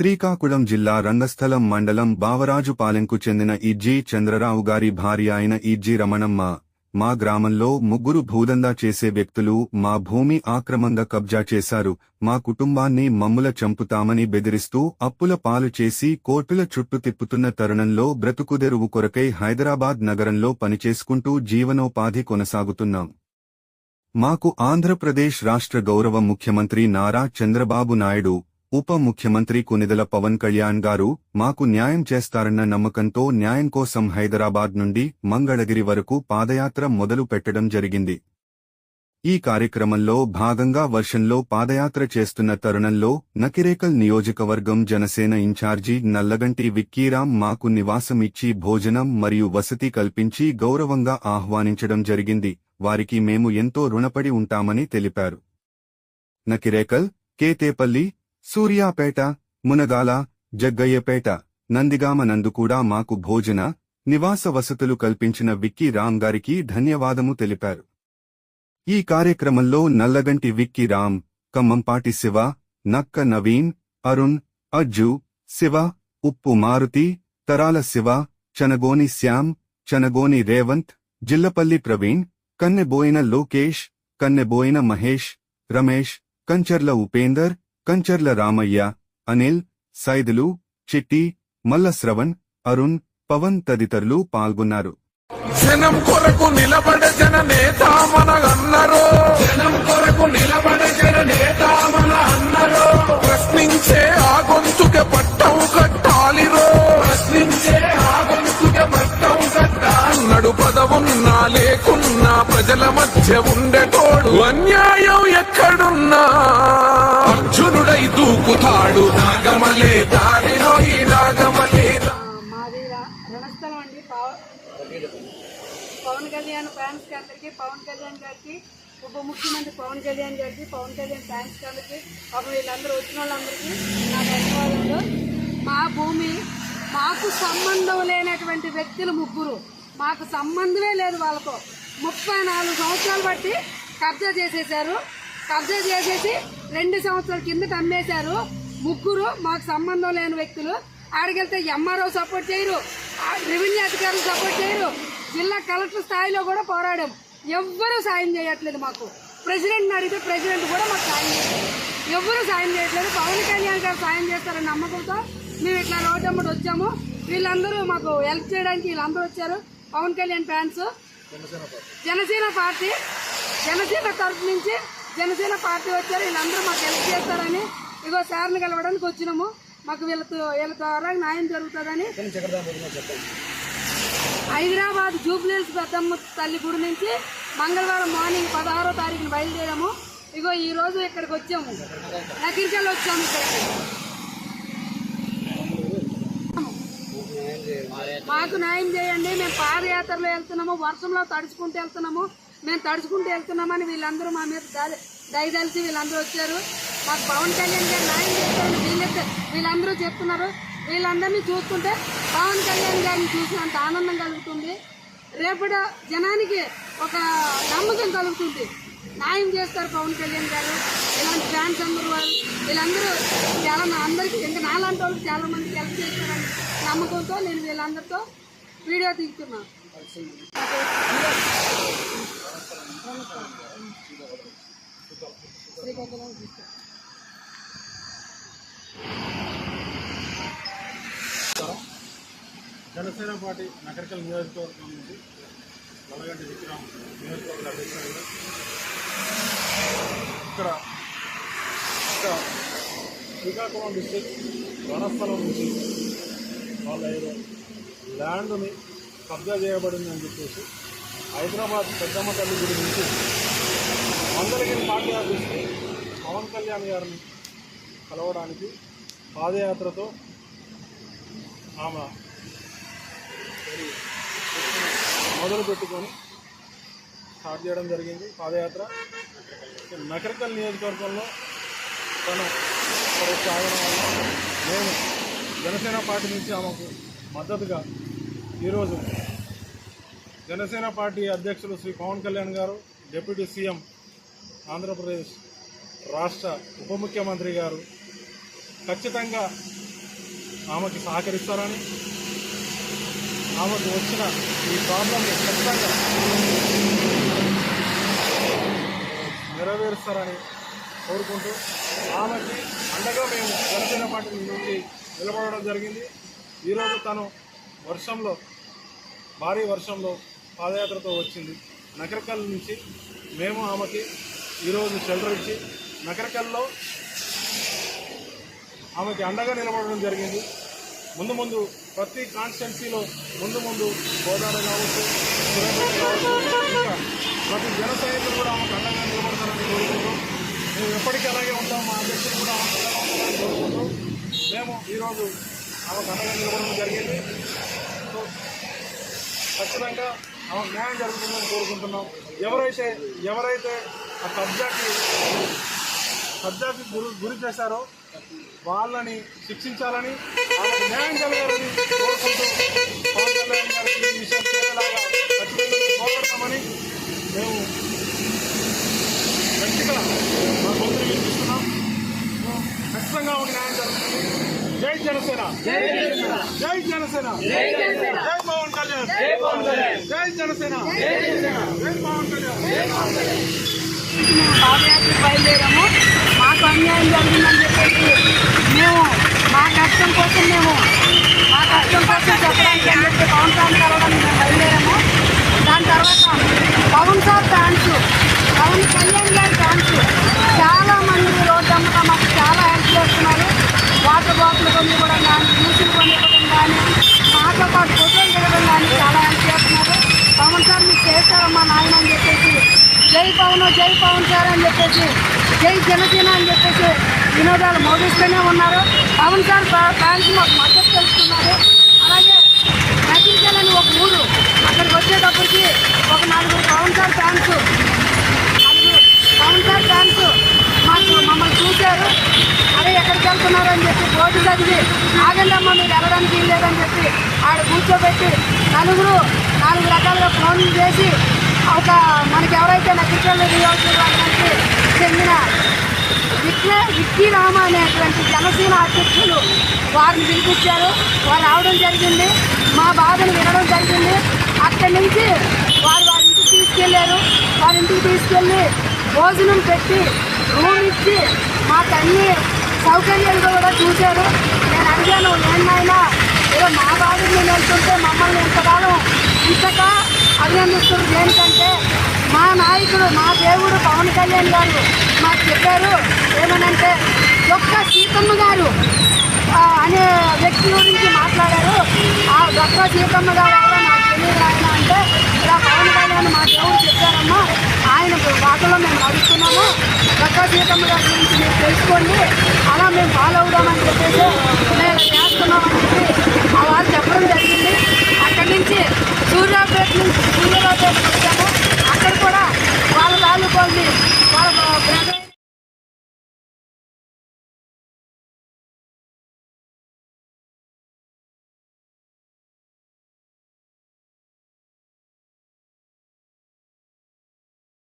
శ్రీకాకుళం జిల్లా రంగస్థలం మండలం బావరాజుపాలెంకు చెందిన ఇజ్జీ చంద్రరావు గారి భార్య అయిన ఇజ్జీ రమణమ్మ మా గ్రామంలో ముగ్గురు భూదందా చేసే వ్యక్తులు మా భూమి ఆక్రమంగా కబ్జా చేశారు. మా కుటుంబాన్ని మమ్ముల చంపుతామని బెదిరిస్తూ అప్పుల పాలు చేసి కోర్టుల చుట్టూ తిప్పుతున్న తరుణంలో బ్రతుకుదెరువు కొరకై హైదరాబాద్ నగరంలో పనిచేసుకుంటూ జీవనోపాధి కొనసాగుతున్నాం. మాకు ఆంధ్రప్రదేశ్ రాష్ట్ర గౌరవ ముఖ్యమంత్రి నారా చంద్రబాబు నాయుడు ఉప ముఖ్యమంత్రి కునిదల పవన్ కళ్యాణ్ గారు మాకు న్యాయం చేస్తారన్న నమ్మకంతో న్యాయం కోసం హైదరాబాద్ నుండి మంగళగిరి వరకు పాదయాత్ర మొదలు పెట్టడం జరిగింది. ఈ కార్యక్రమంలో భాగంగా వర్షంలో పాదయాత్ర చేస్తున్న తరుణంలో నకిరేకల్ నియోజకవర్గం జనసేన ఇన్ఛార్జి నల్లగంటి విక్కీరాం మాకు నివాసం ఇచ్చి భోజనం మరియు వసతి కల్పించి గౌరవంగా ఆహ్వానించడం జరిగింది. వారికి మేము ఎంతో రుణపడి ఉంటామని తెలిపారు. నకిరేకల్ కేతేపల్లి సూర్యాపేట మునగాల జగ్గయ్యపేట నందిగామ నందు కూడా మాకు భోజన నివాస వసతులు కల్పించిన విక్కీ రామ్ గారికి ధన్యవాదము తెలిపారు. ఈ కార్యక్రమంలో నల్లగంటి విక్కీ రామ్ కమ్మంపాటి శివ నక్క నవీన్ అరుణ్ అజ్జు శివ ఉప్పు మారుతి తరాల శివ చనగోని శ్యామ్ చనగోని రేవంత్ జిల్లపల్లి ప్రవీణ్ కన్నెబోయిన లోకేష్ కన్నెబోయిన మహేష్ రమేష్ కంచర్ల ఉపేందర్ కంచర్ల రామయ్య అనిల్ సైదులు చిట్టి మల్లశ్రవణ్ అరుణ్ పవన్ తదితరులు పాల్గొన్నారు. జనం కొరకు నిలబడ జన నేత మనగన్నారు. జనం కొరకు నిలబడ ఉన్నా లేకున్నా ప్రజల మధ్య ఉండేటోడు అన్యాయం ఎక్కడున్నా? అర్జునుడై దూకుతాడు. నాగమలే దారిలో ఈ నాగమలే మాది రణస్థలం అండి పవన్ కళ్యాణ్ ఫ్యాన్స్కి అందరికి పవన్ కళ్యాణ్ గారికి ఉప ముఖ్యమంత్రి పవన్ కళ్యాణ్ గారికి పవన్ కళ్యాణ్ ఫ్యాన్స్ గారికి పాపం వీళ్ళందరూ వచ్చిన వాళ్ళందరికీ నా ధన్యవాదాలు. మా భూమి మాకు సంబంధం లేనటువంటి వ్యక్తులు ముగ్గురు. మాకు సంబంధమే లేదు వాళ్ళకు. ముప్పై నాలుగు సంవత్సరాలు బట్టి కబ్జా చేసేసారు కబ్జా చేసేసి రెండు సంవత్సరాల కిందట అమ్మేశారు. ముగ్గురు మాకు సంబంధం లేని వ్యక్తులు. ఆడికెళ్తే ఎంఆర్ఓ సపోర్ట్ చేయరు. రెవెన్యూ అధికారులు సపోర్ట్ చేయరు. జిల్లా కలెక్టర్ స్థాయిలో కూడా పోరాడాం. ఎవ్వరూ సాయం చేయట్లేదు మాకు. ప్రెసిడెంట్ని అడిగితే ప్రెసిడెంట్ కూడా మాకు సాయం చేయలేదు ఎవ్వరూ సాయం చేయట్లేదు. పవన్ కళ్యాణ్ గారు సాయం చేస్తారని నమ్మకంతో మేము ఇట్లా రోడ్డు వచ్చాము. వీళ్ళందరూ మాకు హెల్ప్ చేయడానికి వీళ్ళందరూ వచ్చారు. పవన్ కళ్యాణ్ ఫ్యాన్స్. జనసేన పార్టీ. జనసేన తరఫు నుంచి జనసేన పార్టీ వచ్చారు. వీళ్ళందరూ మాకు హెల్ప్ చేస్తారని ఇగో సార్ని కలవడానికి వచ్చినాము. మాకు వీళ్ళతో వీళ్ళ ద్వారా న్యాయం జరుగుతుందని హైదరాబాద్ జూబ్లీహిల్స్ పెద్దమ్మ తల్లి గుడి నుంచి మంగళవారం మార్నింగ్ పదహారో తారీఖున బయలుదేరాము. ఇగో ఈ రోజు ఇక్కడికి వచ్చాము. నకిరికల్ వచ్చాము ఇక్కడికి. మాకు న్యాయం చేయండి. మేము పాదయాత్రలో వెళ్తున్నాము వర్షంలో తడుచుకుంటూ వెళ్తున్నాము. మేము తడుచుకుంటూ వెళ్తున్నామని వీళ్ళందరూ మా మీద దయదలిసి వీళ్ళందరూ వచ్చారు. మాకు పవన్ కళ్యాణ్ గారు న్యాయం చేస్తారని వీళ్ళైతే వీళ్ళందరూ చెప్తున్నారు. వీళ్ళందరినీ చూస్తుంటే పవన్ కళ్యాణ్ గారిని చూసినంత ఆనందం కలుగుతుంది. రేపటి జనానికి ఒక నమ్మకం కలుగుతుంది. న్యాయం చేస్తారు పవన్ కళ్యాణ్ గారు. ఇలాంటి ఫ్యాన్స్ అందరూ వాళ్ళు వీళ్ళందరూ చాలా అందరికీ ఇంకా నాలాంటి వాళ్ళకి చాలా మందికి హెల్ప్ చేస్తారని నమ్మకంతో నేను వీళ్ళందరితో వీడియో తీస్తున్నాను శ్రీకాకుళం జనసేన పార్టీ నకరికల్ నియోజకవర్గం నుంచి నల్లగంటి విక్రమ్ నియోజకవర్గ అధ్యక్షుడు. ఇక్కడ ఇక్కడ శ్రీకాకుళం డిస్టిక్ రణస్థలం నుంచి వాళ్ళ ఏదో ల్యాండ్ని కబ్జా చేయబడిందని చెప్పేసి హైదరాబాద్ పెద్దమ్మ తల్లి గుడి నుంచి అందరికీ పార్టీ ఆఫీస్కి పవన్ కళ్యాణ్ గారిని కలవడానికి పాదయాత్రతో ఆమె మొదలు పెట్టుకొని స్టార్ట్ చేయడం జరిగింది. పాదయాత్ర. నకరికల్ నియోజకవర్గంలో తన సాగడం వల్ల మేము జనసేన పార్టీ నుంచి ఆమెకు మద్దతుగా ఈరోజు జనసేన పార్టీ అధ్యక్షులు శ్రీ పవన్ కళ్యాణ్ గారు డిప్యూటీ సీఎం ఆంధ్రప్రదేశ్ రాష్ట్ర ఉప ముఖ్యమంత్రి గారు ఖచ్చితంగా ఆమెకి సహకరిస్తారని ఆమెకు వచ్చిన ఈ ప్రాబ్లంని ఖచ్చితంగా నెరవేరుస్తారని కోరుకుంటూ ఆమెకి అండగా మేము జనసేన పార్టీ నుండి నిలబడడం జరిగింది. ఈరోజు తను వర్షంలో భారీ వర్షంలో పాదయాత్రతో వచ్చింది. నకరకల్ నుంచి మేము ఆమెకి ఈరోజు షెల్టర్ ఇచ్చి నకరకల్లో ఆమెకి అండగా నిలబడడం జరిగింది. ముందు ముందు ప్రతి కాన్స్టిట్యున్సీలో ముందు ముందు గోదావరి కావచ్చు ఇంకా ప్రతి జన సైనికులు కూడా ఆమెకు అండగా నిలబడతారని కోరుకుంటూ మేము ఎప్పటికీ అలాగే ఉంటాం మా అధ్యక్షులు కూడా ఆమెకు కోరుకుంటూ మేము ఈరోజు ఆమె ఘనంగా నిలబడడం జరిగింది. సో ఖచ్చితంగా ఆమె న్యాయం జరుగుతుందని కోరుకుంటున్నాం. ఎవరైతే ఎవరైతే ఆ కబ్జాకి కబ్జాకి గురి గురి చేశారో వాళ్ళని శిక్షించాలని వాళ్ళకి న్యాయం జరగాలని కోరుకుంటూ పవన్ కళ్యాణ్ గారికి ఈ విషయం చేరేలాగా ఖచ్చితంగా మేము ఖచ్చితంగా ఒక న్యాయం జరుగుతుంది. జై జనసేన. జై జనసేన. జై పవన్ కళ్యాణ్. జై జనసేన. జై పవన్ కళ్యాణ్. పాదయాత్ర బయలుదేరాము. మాకు అన్యాయం జరిగిందని చెప్పేసి మేము మా కష్టం కోసం మేము మా కష్టం కోసం చెప్పడానికి అని చెప్పి పవన్ సార్ కలవడానికి మేము బయలుదేరాము. దాని తర్వాత పవన్ సార్ ఫ్యాన్స్ పవన్ కళ్యాణ్ గారి ఫ్యాన్స్ చాలా మంది రోడ్డు అమ్మగా మాకు చాలా హెల్ప్ చేస్తున్నారు వాటర్ బాటిల్ కొన్ని కూడా కానీ జ్యూసులు కొని ఇవ్వడం కానీ మాతో పాటు ఫోటోలు దిగడం కానీ చాలా హెల్ప్ చేస్తున్నారు పవన్ సార్ మీకు చేస్తారమ్మా నాయన అని చెప్పేసి జై పవన్ జై పవన్ సార్ అని చెప్పేసి జై జనసేన అని చెప్పేసి వినోదాలు మోగిస్తూనే ఉన్నారు. పవన్ సార్ ఫ్యాన్స్ మాకు మద్దతు తెలుస్తున్నారు అలాగే నటించాలని ఒక ఊరు అక్కడికి వచ్చేటప్పటికి ఒక నాలుగు Pawan sir fans Pawan sir fans మాకు మమ్మల్ని చూశారు. అదే ఎక్కడికి వెళ్తున్నారు అని చెప్పి బోర్డు చదివి ఆగండి మీరు వెళ్ళడానికి లేదని చెప్పి ఆడ కూర్చోబెట్టి నలుగురు నాలుగు రకాలుగా ఫోన్లు చేసి ఒక మనకి ఎవరైతే నక్షత్రాలు నియోజకవర్గానికి చెందిన విక్రే విక్కీ రామ అనేటువంటి జనసేన అధ్యక్షులు వారిని పిలిపించారు. వారు రావడం జరిగింది. మా బాధను వినడం జరిగింది. అక్కడి నుంచి వారు వారి ఇంటికి తీసుకెళ్ళారు వారి ఇంటికి తీసుకెళ్ళి భోజనం పెట్టి రూమ్ ఇచ్చి మాకు అన్ని సౌకర్యాలు కూడా చూశారు. నేను అడిగాను ఏంటైనా ఏదో మా బాధను నేను వెళ్తుంటే మమ్మల్ని మా దేవుడు పవన్ కళ్యాణ్ గారు మాకు చెప్పారు ఏమనంటే ఒక్క సీతమ్మ గారు అనే వ్యక్తి గురించి మాట్లాడారు. ఆ ఒక్క సీతమ్మ గారు ఎవరో నాకు తెలియదు ఆయన అంటే